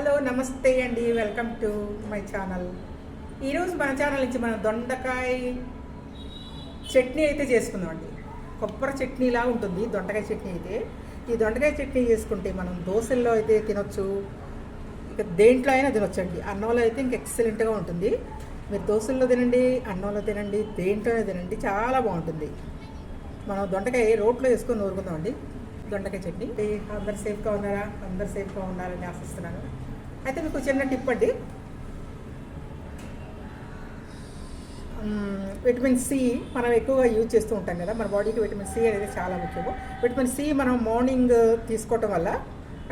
Hello నమస్తే అండి. Welcome to my channel. ఈరోజు మన ఛానల్ నుంచి మనం దొండకాయ చట్నీ అయితే చేసుకుందాం అండి. కొబ్బరి చట్నీలా ఉంటుంది దొండకాయ చట్నీ అయితే. ఈ దొండకాయ చట్నీ చేసుకుంటే మనం దోశల్లో అయితే తినొచ్చు ఇక దేంట్లో అయినా తినొచ్చండి అన్నంలో అయితే ఇంక ఎక్సలెంట్గా ఉంటుంది. మీరు దోశల్లో తినండి అన్నంలో తినండి దేంట్లోనే తినండి చాలా బాగుంటుంది. మనం దొండకాయ రోట్లో వేసుకొని నూరుకుందామండి దొండకాయ చట్నీ. ఏ, అందరు సేఫ్గా ఉన్నారా? అందరు సేఫ్గా ఉండాలని ఆశిస్తున్నాను. అయితే మీకు చిన్న టిప్ అండి? విటమిన్ సి మనం ఎక్కువగా యూజ్ చేస్తూ ఉంటాం కదా మన బాడీకి విటమిన్ సి అనేది చాలా ముఖ్యము. విటమిన్ సి మనం మార్నింగ్ తీసుకోవటం వల్ల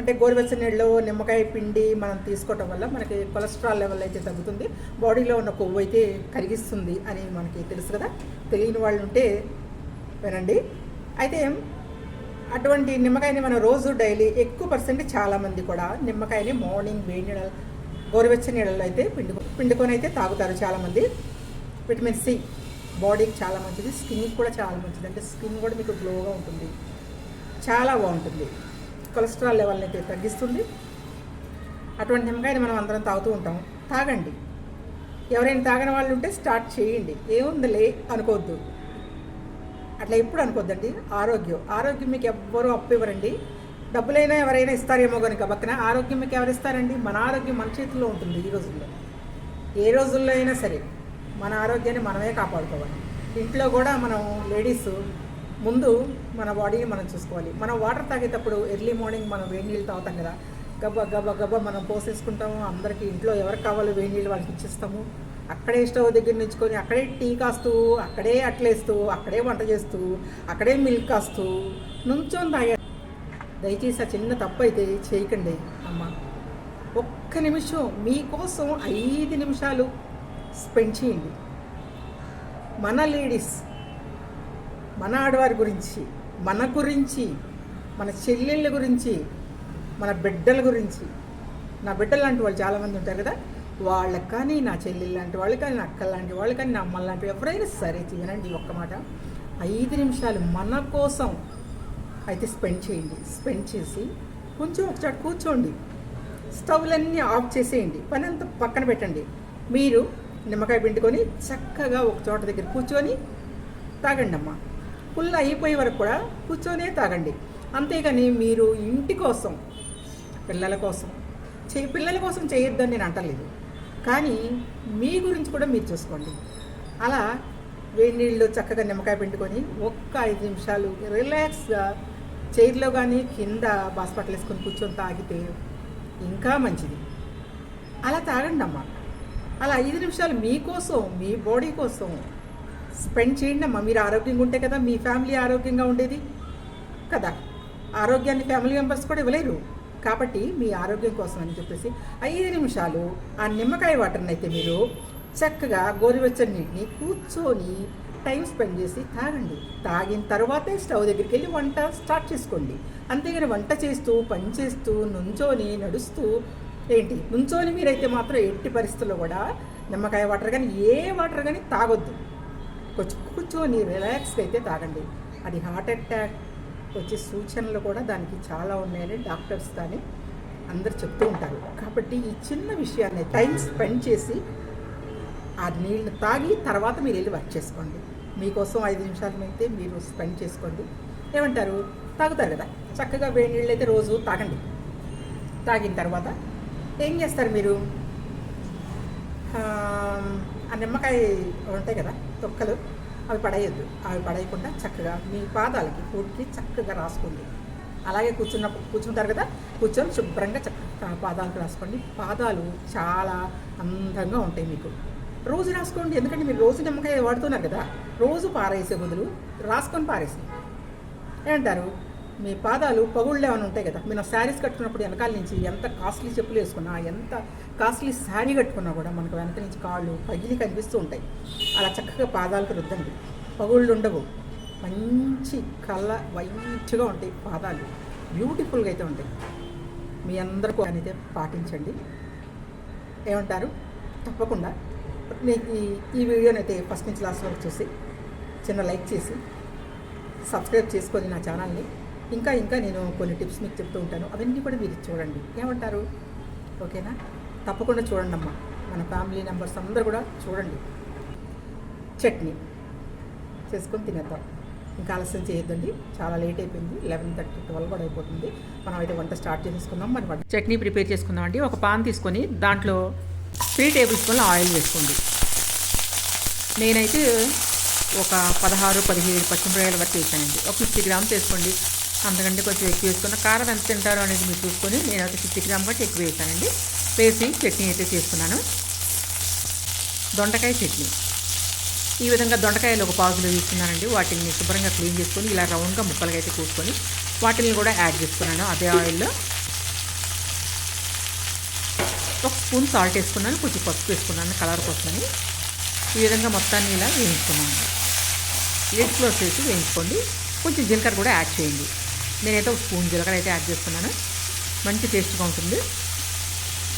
అంటే గోరువెచ్చని నీళ్ళు నిమ్మకాయ పిండి మనం తీసుకోవటం వల్ల మనకి కొలెస్ట్రాల్ లెవెల్ అయితే తగ్గుతుంది. బాడీలో ఉన్న కొవ్వు అయితే కరిగిస్తుంది అని మనకి తెలుసు కదా. తెలియని వాళ్ళు ఉంటే వినండి. అయితే అటువంటి నిమ్మకాయని మనం రోజు డైలీ ఎక్కువ పర్సెంట్ చాలామంది కూడా నిమ్మకాయని మార్నింగ్ వేడి నీళ్ళ గోరువెచ్చని నీళ్ళలో అయితే పిండుకో పిండుకొని అయితే తాగుతారు చాలామంది విటమిన్ సి బాడీకి చాలా మంచిది స్కిన్కి కూడా చాలా మంచిది. అంటే స్కిన్ కూడా మీకు గ్లోగా ఉంటుంది. చాలా బాగుంటుంది. కొలెస్ట్రాల్ లెవెల్ని అయితే తగ్గిస్తుంది. అటువంటి నిమ్మకాయని మనం అందరం తాగుతూ ఉంటాం. తాగండి. ఎవరైనా తాగని వాళ్ళు ఉంటే స్టార్ట్ చేయండి. ఏముందిలే అనుకోవద్దు. అట్లా ఎప్పుడు అనుకోద్దండి. ఆరోగ్యం. ఆరోగ్యం మీకు ఎవ్వరూ అప్పు ఇవ్వరండి. డబ్బులైనా ఎవరైనా ఇస్తారేమో కనుక పక్కన ఆరోగ్యం మీకు ఎవరు ఇస్తారండి? మన ఆరోగ్యం మన చేతిలో ఉంటుంది ఈ రోజుల్లో. ఏ రోజుల్లో అయినా సరే మన ఆరోగ్యాన్ని మనమే కాపాడుకోవాలి. ఇంట్లో కూడా మనం లేడీస్ ముందు మన బాడీని మనం చూసుకోవాలి. మనం వాటర్ తాగేటప్పుడు ఎర్లీ మార్నింగ్ మనం వేడి నీళ్ళు తాగుతాం కదా. గబ్బ గబ్బ గబ్బ మనం పోసేసుకుంటాము. అందరికీ ఇంట్లో ఎవరికి కావాలో వేడి నీళ్ళు వాళ్ళకి ఇచ్చేస్తాము. అక్కడే స్టవ్ దగ్గర నుంచుకొని అక్కడే టీ కాస్తూ అక్కడే అట్లేస్తూ అక్కడే వంట చేస్తూ అక్కడే మిల్క్ కాస్తూ నుంచొని తాగా. దయచేసి ఆ చిన్న తప్పు అయితే చేయకండి అమ్మ. ఒక్క నిమిషం మీకోసం ఐదు నిమిషాలు స్పెండ్ చేయండి. మన లేడీస్ మన ఆడవారి గురించి మన గురించి మన చెల్లెళ్ళ గురించి మన బిడ్డల గురించి. నా బిడ్డలు లాంటి వాళ్ళు చాలామంది ఉంటారు కదా? వాళ్ళకి కానీ నా చెల్లెళ్ళు లాంటి వాళ్ళు కానీ నా అక్కల లాంటి వాళ్ళు కానీ నా అమ్మ లాంటి ఎవరైనా సరే వినండి ఒక్క మాట. ఐదు నిమిషాలు మన కోసం అయితే స్పెండ్ చేయండి. స్పెండ్ చేసి కొంచెం ఒకసారి కూర్చోండి. స్టవ్లన్నీ ఆఫ్ చేసేయండి. పని అంతా పక్కన పెట్టండి. మీరు నిమ్మకాయ పిండుకొని చక్కగా ఒక చోట దగ్గర కూర్చొని తాగండి అమ్మా. ఫుల్ అయిపోయే వరకు కూడా కూర్చొనే తాగండి. అంతేగాని మీరు ఇంటి కోసం పిల్లల కోసం చే పిల్లల కోసం చేయొద్దని నేను అంటలేదు. కానీ మీ గురించి కూడా మీరు చూసుకోండి. అలా వేడి నీళ్ళు చక్కగా నిమ్మకాయ పిండుకొని ఒక్క ఐదు నిమిషాలు రిలాక్స్గా చైర్లో కానీ కింద బాస్పట్లు వేసుకొని కూర్చొని తాగితే ఇంకా మంచిది. అలా తాగండి అమ్మా. అలా ఐదు నిమిషాలు మీకోసం మీ బాడీ కోసం స్పెండ్ చేయండి అమ్మా. మీరు ఆరోగ్యంగా ఉంటే కదా మీ ఫ్యామిలీ ఆరోగ్యంగా ఉండేది. కదా? ఆరోగ్యాన్ని ఫ్యామిలీ మెంబర్స్ కూడా ఇవ్వలేరు. కాబట్టి మీ ఆరోగ్యం కోసం అని చెప్పేసి ఐదు నిమిషాలు ఆ నిమ్మకాయ వాటర్ని అయితే మీరు చక్కగా గోరువెచ్చని నీటిని కూర్చొని టైం స్పెండ్ చేసి తాగండి. తాగిన తర్వాతే స్టవ్ దగ్గరికి వెళ్ళి వంట స్టార్ట్ చేసుకోండి. అంతేగాని వంట చేస్తూ పని చేస్తూ నుంచొని నడుస్తూ ఏంటి? నుంచోని మీరైతే మాత్రం ఎట్టి పరిస్థితుల్లో కూడా నిమ్మకాయ వాటర్ కానీ ఏ వాటర్ కానీ తాగొద్దు. కొంచెం కూర్చొని రిలాక్స్గా అయితే తాగండి. అది హార్ట్ అటాక్ వచ్చే సూచనలు కూడా దానికి చాలా ఉన్నాయని డాక్టర్స్ కానీ అందరు చెప్తూ ఉంటారు. కాబట్టి ఈ చిన్న విషయాన్ని టైం స్పెండ్ చేసి ఆ నీళ్ళు తాగి తర్వాత మీరు వెళ్ళి వర్క్ చేసుకోండి. మీకోసం ఐదు నిమిషాలు అయితే మీరు స్పెండ్ చేసుకోండి. ఏమంటారు? తాగుతారు కదా. చక్కగా వేడి నీళ్ళు అయితే రోజు తాగండి. తాగిన తర్వాత ఏం చేస్తారు మీరు? ఆ, ఆ నిమ్మకాయ ఉంటాయి కదా తొక్కలు. అవి పడేయద్దు. అవి పడేయకుండా చక్కగా మీ పాదాలకి ఫుడ్కి చక్కగా రాసుకోండి. అలాగే కూర్చున్నప్పుడు కూర్చుంటారు కదా? కూర్చొని శుభ్రంగా చక్కగా పాదాలకు రాసుకోండి. పాదాలు చాలా అందంగా ఉంటాయి మీకు. రోజు రాసుకోండి. ఎందుకంటే మీరు రోజు నిమ్మకాయ వాడుతున్నారు కదా? రోజు పారేసే బదులు రాసుకొని పారేసి ఏమంటారు? మీ పాదాలు పగుళ్ళు ఏమైనా ఉంటాయి కదా మీరు శారీస్ కట్టుకున్నప్పుడు వెనకాల నుంచి ఎంత కాస్ట్లీ చెప్పులు వేసుకున్నా ఎంత కాస్ట్లీ శారీ కట్టుకున్నా కూడా మనకు వెనక నుంచి కాళ్ళు పగిలి కనిపిస్తూ ఉంటాయి. అలా చక్కగా పాదాలకు రుద్దండి. పగుళ్ళు ఉండవు. మంచి కళ్ళ వైట్గా ఉంటాయి పాదాలు. బ్యూటిఫుల్గా అయితే ఉంటాయి. మీ అందరికీ అయితే పాటించండి. ఏమంటారు? తప్పకుండా. మీకు ఈ ఈ వీడియోని అయితే ఫస్ట్ నుంచి లాస్ట్ వరకు చూసి చిన్న లైక్ చేసి సబ్స్క్రైబ్ చేసుకొని నా ఛానల్ని ఇంకా ఇంకా నేను కొన్ని టిప్స్ మీకు చెప్తూ ఉంటాను. అవన్నీ కూడా మీరు చూడండి. ఏమంటారు? ఓకేనా? తప్పకుండా చూడండి అమ్మా. మన ఫ్యామిలీ మెంబర్స్ అందరూ కూడా చూడండి. చట్నీ. చేసుకొని తినేద్దాం. ఇంకా ఆలస్యం చేయొద్దండి. చాలా లేట్ అయిపోయింది. లెవెన్ థర్టీ ట్వెల్వ్ కూడా అయిపోతుంది. మనం అయితే వంట స్టార్ట్ చేసుకుందాం. మరి వంట చట్నీ ప్రిపేర్ చేసుకుందాం అండి ఒక పాన్ తీసుకొని దాంట్లో త్రీ టేబుల్ స్పూన్ల ఆయిల్ వేసుకోండి. నేనైతే ఒక పదహారు పదిహేడు పచ్చిమిరకాయల వరకు వేసానండి. ఒక ఫిఫ్టీ గ్రామ్స్ వేసుకోండి. అంతకంటే కొంచెం ఎక్కువ వేసుకున్న కారం ఎంత తింటారో అనేది మీరు చూసుకొని నేనైతే ఫిఫ్టీ గ్రామ్ బట్టి ఎక్కువ వేసానండి. వేసి చట్నీ అయితే చేసుకున్నాను దొండకాయ చట్నీ. ఈ విధంగా దొండకాయలు ఒక పావుకిలో తీసుకున్నానండి వాటిని శుభ్రంగా క్లీన్ చేసుకొని ఇలా రౌండ్గా ముక్కలుగా అయితే కూసుకొని వాటిని కూడా యాడ్ చేసుకున్నాను. అదే ఆయిల్లో ఒక స్పూన్ సాల్ట్ వేసుకున్నాను. కొంచెం పసుపు వేసుకున్నాను. కలర్ కోసమని ఈ విధంగా మొత్తాన్ని ఇలా వేయించుకున్నాను. లిడ్స్లో వేసి వేయించుకోండి. కొంచెం జీలకర్ర కూడా యాడ్ చేయండి. నేనైతే ఒక స్పూన్ జీలకర్ర అయితే యాడ్ చేస్తున్నాను. మంచి టేస్ట్గా ఉంటుంది.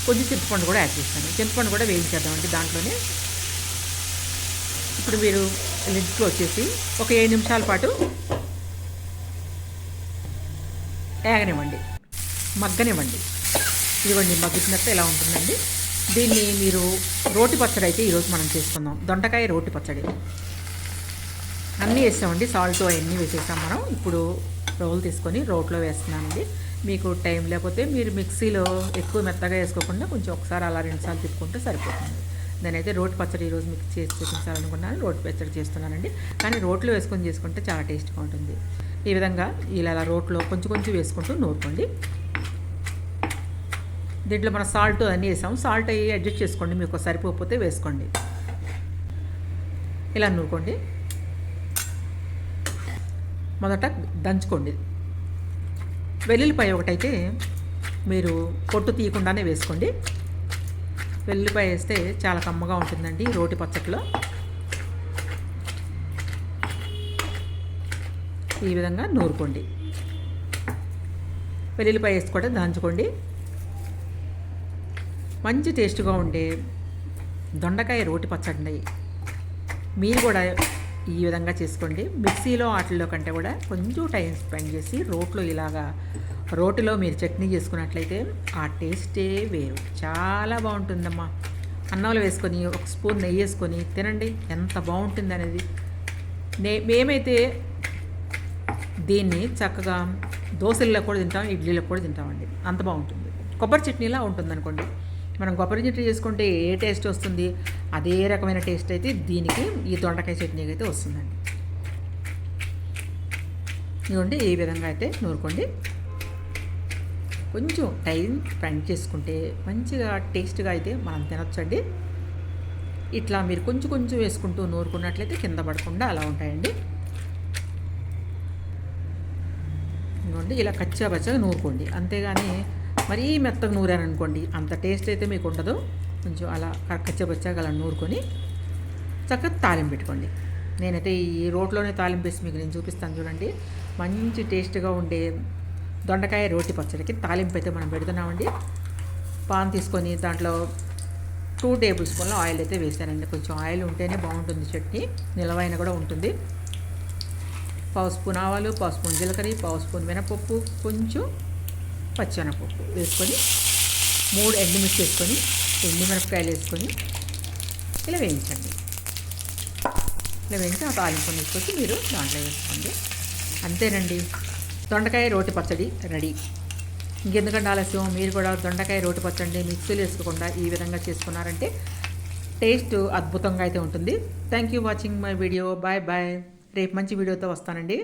కొంచెం చింతపండు కూడా యాడ్ చేస్తాను. చింతపండు కూడా వేయించేద్దామండి దాంట్లోనే. ఇప్పుడు మీరు లిడ్స్లో వచ్చేసి ఒక ఏడు నిమిషాల పాటు ఏగనివ్వండి. మగ్గనివ్వండి. ఇదిగోండి మగ్గుతున్నట్టు ఎలా ఉంటుందండి. దీన్ని మీరు రోటి పచ్చడి అయితే ఈరోజు మనం చేసుకుందాం. దొండకాయ రోటి పచ్చడి. అన్నీ వేసామండి. సాల్ట్ అవన్నీ వేసేసాం మనం. ఇప్పుడు రోల్ తీసుకొని రోట్లో వేస్తున్నానండి. మీకు టైం లేకపోతే మీరు మిక్సీలో ఎక్కువ మెత్తగా వేసుకోకుండా కొంచెం ఒకసారి అలా రెండుసార్లు తిప్పుకుంటే సరిపోతుంది. నేనైతే రోటి పచ్చడి ఈరోజు మీకు చేసి చూపించాలనుకున్నాను. రోటి పచ్చడి చేస్తున్నానండి. కానీ రోట్లో వేసుకొని చేసుకుంటే చాలా టేస్ట్గా ఉంటుంది. ఈ విధంగా ఇలా అలా రోట్లో కొంచెం కొంచెం వేసుకుంటూ నూరుకోండి. దీంట్లో మనం సాల్ట్ అన్నీ వేసాం సాల్ట్ అయ్యి అడ్జస్ట్ చేసుకోండి. మీకు సరిపోకపోతే వేసుకోండి. ఇలా నూరుకోండి. మొదట దంచుకోండి. వెల్లుల్లిపాయ ఒకటైతే మీరు పొట్టు తీయకుండానే వేసుకోండి. వెల్లుల్లిపాయ వేస్తే చాలా కమ్మగా ఉంటుందండి రోటి పచ్చట్లో. ఈ విధంగా నూరుకోండి. వెల్లుల్లిపాయ వేసి కూడా దంచుకోండి. మంచి టేస్ట్గా ఉండే దొండకాయ రోటి పచ్చడి మీరు కూడా ఈ విధంగా చేసుకోండి. మిక్సీలో వాటిల్లో కంటే కూడా కొంచెం టైం స్పెండ్ చేసి రోట్లో ఇలాగా రోటిలో మీరు చట్నీ చేసుకున్నట్లయితే ఆ టేస్టే వేరు. చాలా బాగుంటుందమ్మా. అన్నంలో వేసుకొని ఒక స్పూన్ నెయ్యి వేసుకొని తినండి. ఎంత బాగుంటుంది అనేది నే మేమైతే దీన్ని చక్కగా దోశల్లో కూడా తింటాం ఇడ్లీలో కూడా తింటామండి. అంత బాగుంటుంది. కొబ్బరి చట్నీలా ఉంటుంది అనుకోండి మనం కొబ్బరి చట్నీ చేసుకుంటే ఏ టేస్ట్ వస్తుంది? అదే రకమైన టేస్ట్ అయితే దీనికి ఈ దొండకాయ చట్నీకి అయితే వస్తుందండి. ఇదిగోండి ఈ విధంగా అయితే నూరుకోండి. కొంచెం టైం స్పెండ్ చేసుకుంటే మంచిగా టేస్ట్గా అయితే మనం తినొచ్చండి. ఇట్లా మీరు కొంచెం కొంచెం వేసుకుంటూ నూరుకున్నట్లయితే కింద పడకుండా అలా ఉంటాయండి. ఇదిగోండి ఇలా కచ్చా పచ్చగా నూరుకోండి. అంతేగాని మరీ మెత్తగా నూరారనుకోండి అంత టేస్ట్ అయితే మీకు ఉండదు. కొంచెం అలా కచ్చబచ్చాక అలా నూరుకొని చక్కగా తాలింపు పెట్టుకోండి. నేనైతే ఈ రోట్లోనే తాలింపు వేసి మీకు నేను చూపిస్తాను చూడండి. మంచి టేస్ట్గా ఉండే దొండకాయ రోటి పచ్చడికి తాలింపు అయితే మనం పెడుతున్నామండి. పాన్ తీసుకొని దాంట్లో టూ టేబుల్ స్పూన్ల ఆయిల్ అయితే వేసానండి కొంచెం ఆయిల్ ఉంటేనే బాగుంటుంది చట్నీ నిలవైన కూడా ఉంటుంది. పావు స్పూన్ ఆవాలు పావు స్పూన్ జీలకర్ర పావు స్పూన్ మినపప్పు కొంచెం పచ్చెనపప్పు వేసుకొని మూడు ఎండుమిర్చి వేసుకొని ఎండుమిరపకాయలు వేసుకొని ఇలా వేయించండి. ఇలా వేయించి ఆ తాలింపుని తీసుకొచ్చి మీరు దాంట్లో వేసుకోండి. అంతేనండి. దొండకాయ రోటి పచ్చడి రెడీ. ఇంకెందుకంటే ఆలస్యం? మీరు కూడా దొండకాయ రోటి పచ్చడి మిక్సీలు వేసుకోకుండా ఈ విధంగా చేసుకున్నారంటే టేస్ట్ అద్భుతంగా అయితే ఉంటుంది. Thank you watching my video bye bye రేపు మంచి వీడియోతో వస్తానండి.